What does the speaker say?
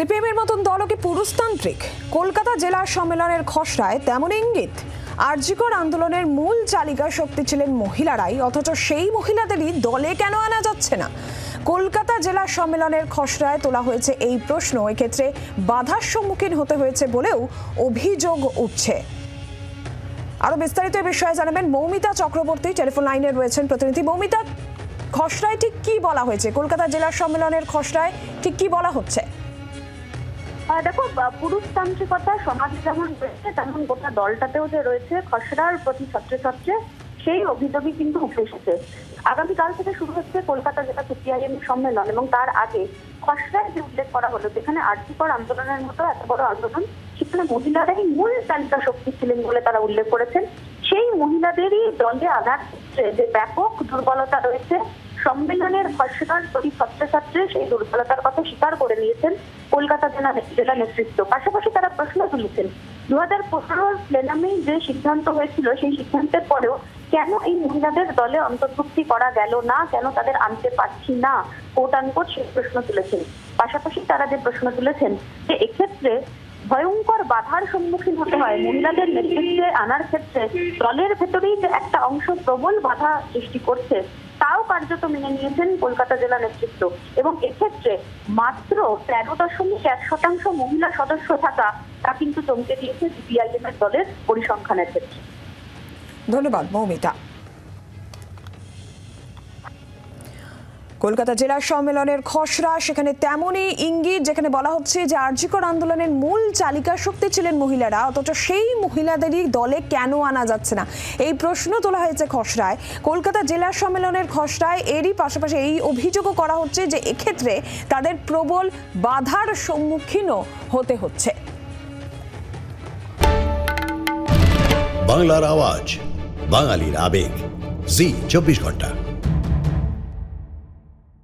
CPM এর মতন দলও কি পুরুষতান্ত্রিক? কলকাতা জেলা সম্মেলনের খসড়ায় তেমন ইঙ্গিত। আরজিকর আন্দোলনের মূল চালিকা শক্তি ছিলেন মহিলারাই, অথচ সেই মহিলাদেরই দলে কেন আনা যাচ্ছে না? কলকাতা জেলা সম্মেলনের খসড়ায় তোলা হয়েছে এই প্রশ্ন, এক্ষেত্রে বাধার সম্মুখীন হতে হয়েছে বলেও অভিযোগ উঠছে। আরও বিস্তারিত বিষয়ে জানাবেন মৌমিতা চক্রবর্তী, টেলিফোন লাইনে রয়েছেন প্রতিনিধি। মৌমিতা, খসড়ায় ঠিক কি বলা হয়েছে? কলকাতা জেলা সম্মেলনের খসড়ায় ঠিক কি বলা হচ্ছে? দেখো পুরুষতান্ত্রিকতা, সমাজে যেমন রয়েছে, তেমন গোটা দলটাতেও যে রয়েছে, খসড়ার প্রতি ছাত্রছাত্রী সেই অভিযোগই কিন্তু উঠে এসেছে। আগামীকাল থেকে শুরু হচ্ছে কলকাতা জেলা সিপিআইএম সম্মেলন, এবং তার আগে খসড়ায় যে উল্লেখ করা হলো, যেখানে আর্থিকর আন্দোলনের মতো এত বড় আন্দোলন, সেখানে মহিলারাই মূল তালিকা শক্তি ছিলেন বলে তারা উল্লেখ করেছেন। সেই মহিলাদেরই দলে ক্ষেত্রে যে ব্যাপক দুর্বলতা রয়েছে। সম্মেলনের খসড়ার প্রতি ছাত্রছাত্রী সেই দুর্বলতার কথা স্বীকার করে নিয়েছেন কলকাতা জেলা জেলা নেতৃত্ব। পাশাপাশি তারা প্রশ্ন তুলেছেন দু হাজার পনেরোর প্লেনামেই যে সিদ্ধান্ত হয়েছিল, সেই সিদ্ধান্তের পরেও কেন এই মহিলাদের দলে অন্তর্ভুক্তি করা গেল না? কেন তাদের আনতে পারছি না? কোট আনকোট সেই প্রশ্ন তুলেছেন। পাশাপাশি তারা যে প্রশ্ন তুলেছেন যে এক্ষেত্রে ভয়ঙ্কর বাধার সম্মুখীন হতে হয় মহিলাদের নেতৃত্বে আনার ক্ষেত্রে, দলের ভেতরেই যে একটা অংশ প্রবল বাধা সৃষ্টি করছে তাও কার্যত মেনে নিয়েছেন কলকাতা জেলা নেতৃত্ব। এবং এক্ষেত্রে মাত্র তেরো দশমিক এক শতাংশ মহিলা সদস্য থাকা, তা কিন্তু চমকে দিয়েছে সিপিআইএম এর দলের পরিসংখ্যানের ক্ষেত্রে। ধন্যবাদ, মৌমিতা। কলকাতা জেলা সম্মেলনের খসড়া, সেখানে তেমনই ইঙ্গিত যেখানে বলা হচ্ছে যে আর্যিকর আন্দোলনের মূল চালিকা শক্তি ছিলেন মহিলারা, অথচ সেই মহিলাদেরই দলে কেন আনা যাচ্ছে না? এই প্রশ্ন তোলা হয়েছে খসড়ায়। কলকাতা জেলা সম্মেলনের খসড়ায় এরই পাশাপাশি এই অভিযোগও করা হচ্ছে যে এক্ষেত্রে তাদের প্রবল বাধার সম্মুখীনও হতে হচ্ছে। বাংলার আওয়াজ, বাঙালির আবেগ। জি, চব্বিশ ঘণ্টা।